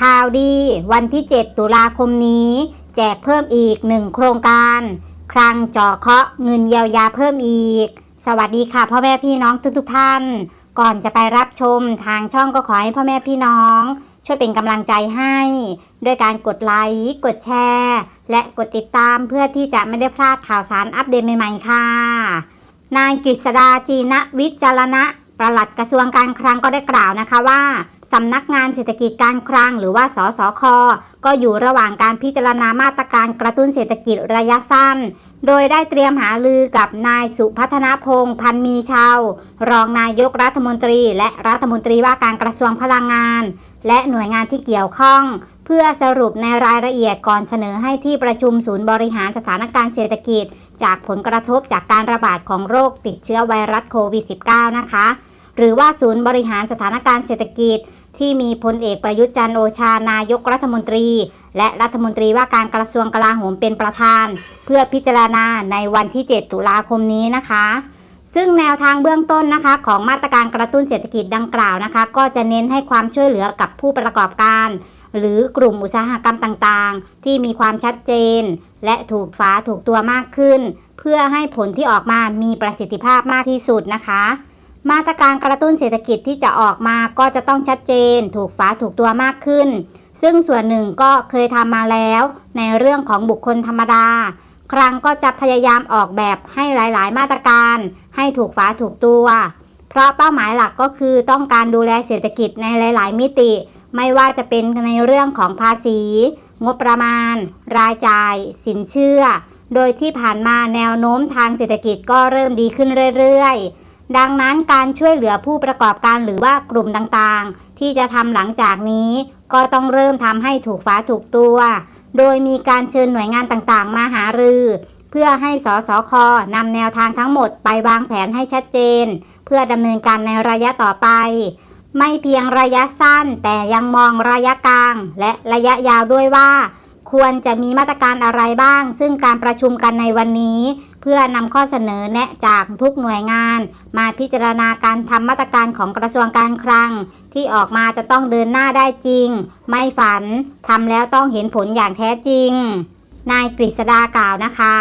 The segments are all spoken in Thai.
ข่าวดีวันที่ 7 ตุลาคมนี้ แจกเพิ่มอีก1โครงการ คลังเจาะเคาะเงินเยียวยาเพิ่มอีก สวัสดีค่ะพ่อแม่พี่น้องทุกๆทท่าน ก่อนจะไปรับชมทางช่องก็ขอให้พ่อแม่พี่น้อง ช่วยเป็นกำลังใจให้ ด้วยการกดไลค์กดแชร์ และกดติดตามเพื่อที่จะไม่ได้พลาดข่าวสารอัปเดตใหม่ๆค่ะ นายกฤษดาจีนวิจารณะประหลัดกระทรวงการคลังก็ได้กล่าวนะคะว่า สำนักงานเศรษฐกิจการคลังหรือว่าสสค ก็อยู่ระหว่างการพิจารณามาตรการกระตุ้นเศรษฐกิจระยะสั้น โดยได้เตรียมหาลือกับนายสุพัฒนพงษ์พันมีชาวรองนายกรัฐมนตรี และรัฐมนตรีว่าการกระทรวงพลังงาน และหน่วยงานที่เกี่ยวข้อง เพื่อสรุปในรายละเอียดก่อนเสนอให้ที่ประชุมศูนย์บริหารสถานการณ์เศรษฐกิจ จากผลกระทบจากการระบาดของโรคติดเชื้อไวรัสโควิด -19 นะคะหรือว่าศูนย์บริหารสถานการณ์เศรษฐกิจ ที่มีพลเอกประยุทธ์จันโอชานายกรัฐมนตรี และรัฐมนตรีว่าการกระทรวงกลาโหมเป็นประธาน เพื่อพิจารณาในวันที่ 7 ตุลาคมนี้นะคะ ซึ่งแนวทางเบื้องต้นนะคะของมาตรการกระตุ้นเศรษฐกิจดังกล่าวนะคะ ก็จะเน้นให้ความช่วยเหลือกับผู้ประกอบการ หรือกลุ่มอุตสาหกรรมต่างๆ ที่มีความชัดเจน และถูกฝาถูกตัวมากขึ้น เพื่อให้ผลที่ออกมามีประสิทธิภาพมากที่สุดนะคะ มาตรการกระตุ้นเศรษฐกิจที่จะออกมาก็จะต้องชัดเจน ถูกฝาถูกตัวมากขึ้น ซึ่งส่วนหนึ่งก็เคยทำมาแล้ว ในเรื่องของบุคคลธรรมดา ครั้งก็จะพยายามออกแบบให้หลายๆ มาตรการ ให้ถูกฝาถูกตัว เพราะเป้าหมายหลักก็คือต้องการดูแลเศรษฐกิจในหลาย ๆ มิติ ไม่ว่าจะเป็นในเรื่องของภาษี งบประมาณ รายจ่าย สินเชื่อ โดยที่ผ่านมาแนวโน้มทางเศรษฐกิจก็เริ่มดีขึ้นเรื่อย ๆ ดังนั้นการช่วยเหลือผู้ประกอบการหรือว่ากลุ่มต่างๆ ที่จะทำหลังจากนี้ ก็ต้องเริ่มทำให้ถูกฟ้าถูกตัว โดยมีการเชิญหน่วยงานต่างๆ มาหารือ เพื่อให้สสค นำแนวทางทั้งหมดไปวางแผนให้ชัดเจน เพื่อดำเนินการในระยะต่อไป ไม่เพียงระยะสั้น แต่ยังมองระยะกลาง และระยะยาวด้วยว่า ควรจะมีมาตรการอะไรบ้าง ซึ่งการประชุมกันในวันนี้ เพื่อนำข้อเสนอแนะจากทุกหน่วยงาน มาพิจารณาการทำมาตรการของกระทรวงการคลัง ที่ออกมาจะต้องเดินหน้าได้จริง ไม่ฝันทำแล้วต้องเห็นผลอย่างแท้จริง นายกฤษดากล่าวนะคะ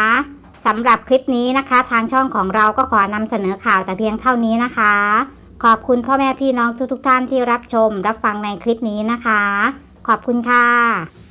สำหรับคลิปนี้นะคะ ทางช่องของเราก็ขอนำเสนอข่าวแต่เพียงเท่านี้นะคะ ขอบคุณพ่อแม่พี่น้องทุกๆทท่านที่รับชม รับฟังในคลิปนี้นะคะ ขอบคุณค่ะ